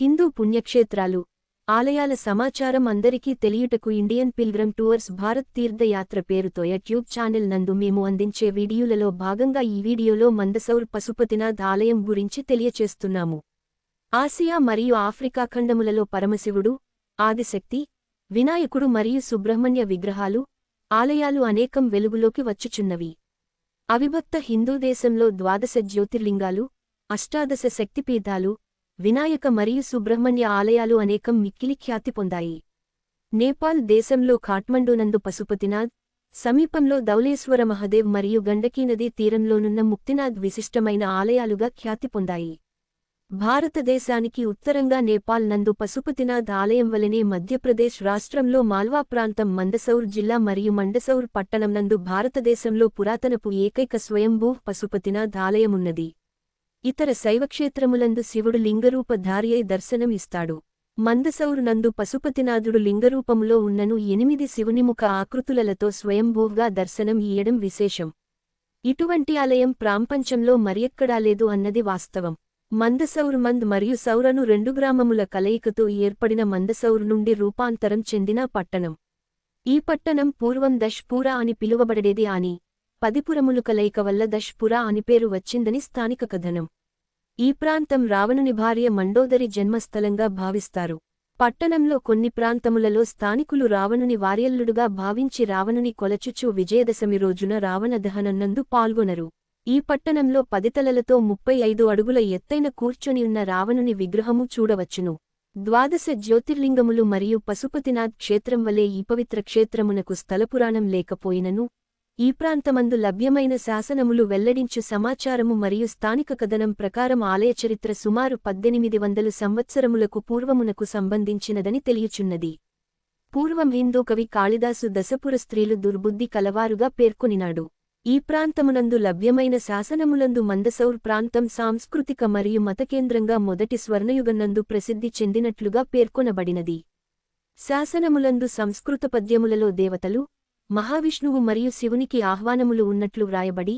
హిందూ పుణ్యక్షేత్రాలు. ఆలయాల సమాచారం అందరికీ తెలియుటకు ఇండియన్ పిల్గ్రమ్ టూర్స్ భారత్ తీర్థయాత్ర పేరుతో యూట్యూబ్ ఛానల్ నందు మేము అందించే వీడియోలలో భాగంగా ఈ వీడియోలో మందసౌర్ పశుపతినాథ్ ఆలయం గురించి తెలియచేస్తున్నాము. ఆసియా మరియు ఆఫ్రికా ఖండములలో పరమశివుడు ఆదిశక్తి వినాయకుడు మరియు సుబ్రహ్మణ్య విగ్రహాలు ఆలయాలు అనేకం వెలుగులోకి వచ్చుచున్నవి. అవిభక్త హిందూ దేశంలో ద్వాదశ జ్యోతిర్లింగాలు అష్టాదశ శక్తిపీఠాలు వినాయక మరియు సుబ్రహ్మణ్య ఆలయాలు అనేకం మిక్కిలి ఖ్యాతి పొందాయి. నేపాల్ దేశంలో ఖాట్మండూనందు పశుపతినాథ్ సమీపంలో ధౌలేశ్వర మహదేవ్ మరియు గండకీ నదీ తీరంలోనున్న ముక్తినాథ్ విశిష్టమైన ఆలయాలుగా ఖ్యాతి పొందాయి. భారతదేశానికి ఉత్తరంగా నేపాల్ నందు పశుపతినాథ్ ఆలయం వలనే మధ్యప్రదేశ్ రాష్ట్రంలో మాల్వా ప్రాంతం మందసౌర్ జిల్లా మరియు మండసౌర్ పట్టణం నందు భారతదేశంలో పురాతనపు ఏకైక స్వయంభూ పశుపతినాథ్ ఆలయమున్నది. ఇతర శైవక్షేత్రములందు శివుడు లింగరూపధారియై దర్శనం ఇస్తాడు. మందసౌరు నందు పశుపతినాథుడు లింగరూపములో ఉన్నను ఎనిమిది శివునిముఖ ఆకృతులతో స్వయంభూగా దర్శనం ఇయ్యడం విశేషం. ఇటువంటి ఆలయం ప్రాంపంచంలో మరెక్కడా లేదు అన్నది వాస్తవం. మందసౌరు మంద్ మరియు సౌరను రెండు గ్రామముల కలయికతో ఏర్పడిన మందసౌరు నుండి రూపాంతరం చెందిన పట్టణం. ఈ పట్టణం పూర్వం దష్పూరా అని పిలువబడేది అని పదిపురములు కలయిక వల్ల దష్పురా అని పేరు వచ్చిందని స్థానిక కథనం. ఈ ప్రాంతం రావణుని భార్య మండోదరి జన్మస్థలంగా భావిస్తారు. పట్టణంలో కొన్ని ప్రాంతములలో స్థానికులు రావణుని వార్యల్లుడుగా భావించి రావణుని కొలచుచు విజయదశమి రోజున రావణ దహనన్నందు పాల్గొనరు. ఈ పట్టణంలో పదితలలతో ముప్పై ఐదు అడుగుల ఎత్తైన కూర్చొని ఉన్న రావణుని విగ్రహము చూడవచ్చును. ద్వాదశ జ్యోతిర్లింగములు మరియు పశుపతినాథ్ క్షేత్రం వలె ఈ పవిత్ర క్షేత్రమునకు స్థలపురాణం లేకపోయినను ఈ ప్రాంతమందు లభ్యమైన శాసనములు వెల్లడించు సమాచారము మరియు స్థానిక కథనం ప్రకారం ఆలయ చరిత్ర సుమారు పద్దెనిమిది వందలు సంవత్సరములకు పూర్వమునకు సంబంధించినదని తెలియచున్నది. పూర్వం హిందూ కవి కాళిదాసు దశపుర స్త్రీలు దుర్బుద్ధి కలవారుగా పేర్కొనినాడు. ఈ ప్రాంతమునందు లభ్యమైన శాసనములందు మందసౌర్ ప్రాంతం సాంస్కృతిక మరియు మతకేంద్రంగా మొదటి స్వర్ణయుగనందు ప్రసిద్ధి చెందినట్లుగా పేర్కొనబడినది. శాసనములందు సంస్కృత పద్యములలో దేవతలు మహావిష్ణువు మరియు శివునికి ఆహ్వానములు ఉన్నట్లు వ్రాయబడి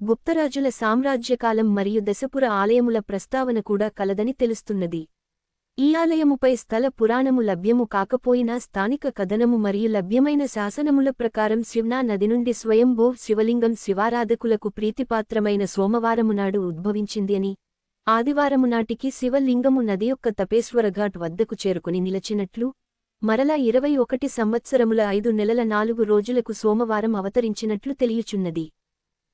గుప్తరాజుల సామ్రాజ్యకాలం మరియు దశపుర ఆలయముల ప్రస్తావన కూడా కలదని తెలుస్తున్నది. ఈ ఆలయముపై స్థల పురాణము లభ్యము కాకపోయినా స్థానిక కథనము మరియు లభ్యమైన శాసనముల ప్రకారం శివ్నా నది నుండి స్వయంభో శివలింగం శివారాధకులకు ప్రీతిపాత్రమైన సోమవారమునాడు ఉద్భవించింది అని ఆదివారమునాటికి శివలింగము నది యొక్క తపేశ్వరఘాట్ వద్దకు చేరుకుని నిలచినట్లు మరలా ఇరవై ఒకటి సంవత్సరముల ఐదు నెలల నాలుగు రోజులకు సోమవారం అవతరించినట్లు తెలియచున్నది.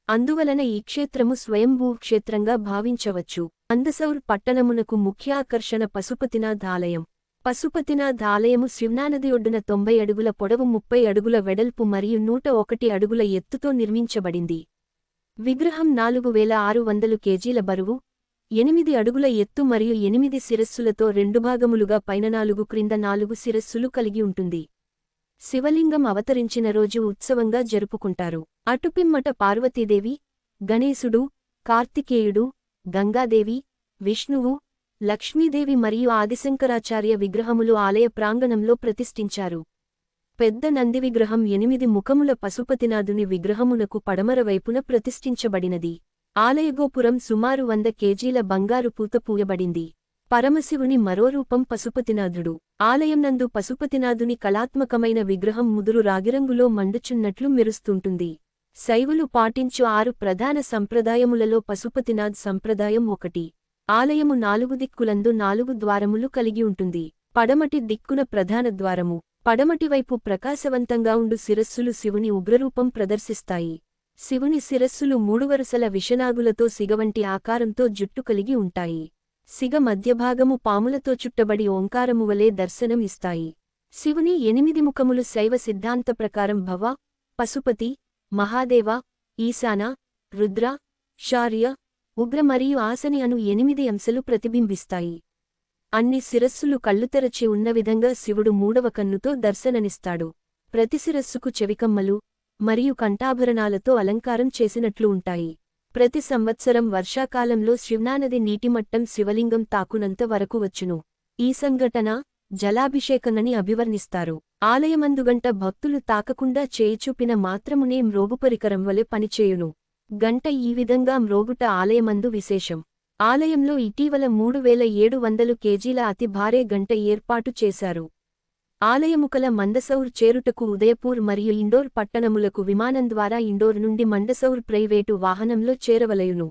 అందువలన ఈ క్షేత్రము స్వయంభూ క్షేత్రంగా భావించవచ్చు. అందసౌర్ పట్టణమునకు ముఖ్య ఆకర్షణ పశుపతినాథ్ ఆలయం పశుపతినాథ్ ఆలయము శివ్నానది ఒడ్డున తొంభై అడుగుల పొడవు ముప్పై అడుగుల వెడల్పు మరియు నూట ఒకటి అడుగుల ఎత్తుతో నిర్మించబడింది. విగ్రహం నాలుగు వేల ఆరు వందలు కేజీల బరువు ఎనిమిది అడుగుల ఎత్తు మరియు ఎనిమిది శిరస్సులతో రెండు భాగములుగా పైన నాలుగు క్రింద నాలుగు శిరస్సులు కలిగి ఉంటుంది. శివలింగం అవతరించిన రోజు ఉత్సవంగా జరుపుకుంటారు. అటుపిమ్మట పార్వతీదేవి గణేశుడు కార్తికేయుడు గంగాదేవి విష్ణువు లక్ష్మీదేవి మరియు ఆదిశంకరాచార్య విగ్రహములు ఆలయ ప్రాంగణంలో ప్రతిష్ఠించారు. పెద్ద నంది విగ్రహం ఎనిమిది ముఖముల పశుపతినాథుని విగ్రహమునకు పడమర వైపున ప్రతిష్ఠించబడినది. ఆలయగోపురం సుమారు వంద కేజీల బంగారు పూత పూయబడింది. పరమశివుని మరో రూపం పశుపతినాథుడు. ఆలయంనందు పశుపతినాథుని కళాత్మకమైన విగ్రహం ముదురు రాగిరంగులో మండుచున్నట్లు మెరుస్తుంటుంది. శైవులు పాటించు ఆరు ప్రధాన సంప్రదాయములలో పశుపతినాథ్ సంప్రదాయం ఒకటి. ఆలయము నాలుగు దిక్కులందు నాలుగు ద్వారములు కలిగి ఉంటుంది. పడమటి దిక్కున ప్రధాన ద్వారము. పడమటివైపు ప్రకాశవంతంగా ఉండు శిరస్సులు శివుని ఉగ్రరూపం ప్రదర్శిస్తాయి. శివుని శిరస్సులు మూడువరుసల విషనాగులతో సిగవంటి ఆకారంతో జుట్టు కలిగి ఉంటాయి. సిగ మధ్యభాగము పాములతో చుట్టబడి ఓంకారము వలె దర్శనం ఇస్తాయి. శివుని ఎనిమిది ముఖములు శైవ సిద్ధాంత ప్రకారం భవ పశుపతి మహాదేవ ఈశాన రుద్ర శార్య ఉగ్ర మరియు ఆసని అను ఎనిమిది అంశలు ప్రతిబింబిస్తాయి. అన్ని శిరస్సులు కళ్ళుతెరచి ఉన్న విధంగా శివుడు మూడవ కన్నుతో దర్శననిస్తాడు. ప్రతి శిరస్సుకు చెవికమ్మలు మరియు కంఠాభరణాలతో అలంకారం చేసినట్లు ఉంటాయి. ప్రతి సంవత్సరం వర్షాకాలంలో శివనానది నీటిమట్టం శివలింగం తాకునంత వరకు వచ్చును. ఈ సంఘటన జలాభిషేకనని అభివర్ణిస్తారు. ఆలయమందుగంట భక్తులు తాకకుండా చేయిచూపిన మాత్రమునే మ్రోగుపరికరం వలె పనిచేయును. గంట ఈ విధంగా మ్రోగుట ఆలయమందు విశేషం. ఆలయంలో ఇటీవల మూడు వేల ఏడు వందలు కేజీల అతి భారే గంట ఏర్పాటు చేశారు. ఆలయముకల మందసౌర్ చేరుటకు ఉదయపూర్ మరియు ఇండోర్ పట్టణములకు విమానం ద్వారా ఇండోర్ నుండి మందసౌర్ ప్రైవేటు వాహనంలో చేరవలయును.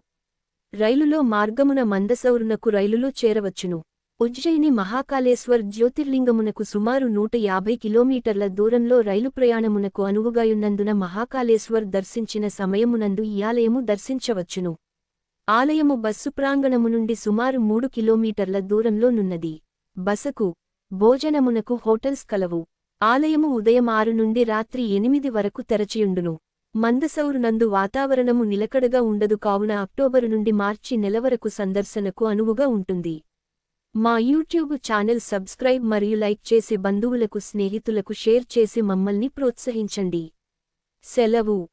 రైలులో మార్గమున మందసౌరునకు రైలులో చేరవచ్చును. ఉజ్జయిని మహాకాళేశ్వర్ జ్యోతిర్లింగమునకు సుమారు నూట యాభై కిలోమీటర్ల దూరంలో రైలు ప్రయాణమునకు అనువుగాయున్నందున మహాకాళేశ్వర్ దర్శించిన సమయమునందు ఈ ఆలయము దర్శించవచ్చును. ఆలయము బస్సు ప్రాంగణము నుండి సుమారు మూడు కిలోమీటర్ల దూరంలో నున్నది. బసకు భోజనమునకు హోటల్స్ కలవు. ఆలయము ఉదయం ఆరు నుండి రాత్రి ఎనిమిది వరకు తెరచియుండును. మందసౌరు నందు వాతావరణము నిలకడగా ఉండదు కావున అక్టోబరు నుండి మార్చి నెల వరకు సందర్శనకు అనువుగా ఉంటుంది. మా యూట్యూబ్ ఛానల్ సబ్స్క్రైబ్ మరియు లైక్ చేసి బంధువులకు స్నేహితులకు షేర్ చేసి మమ్మల్ని ప్రోత్సహించండి. సెలవు.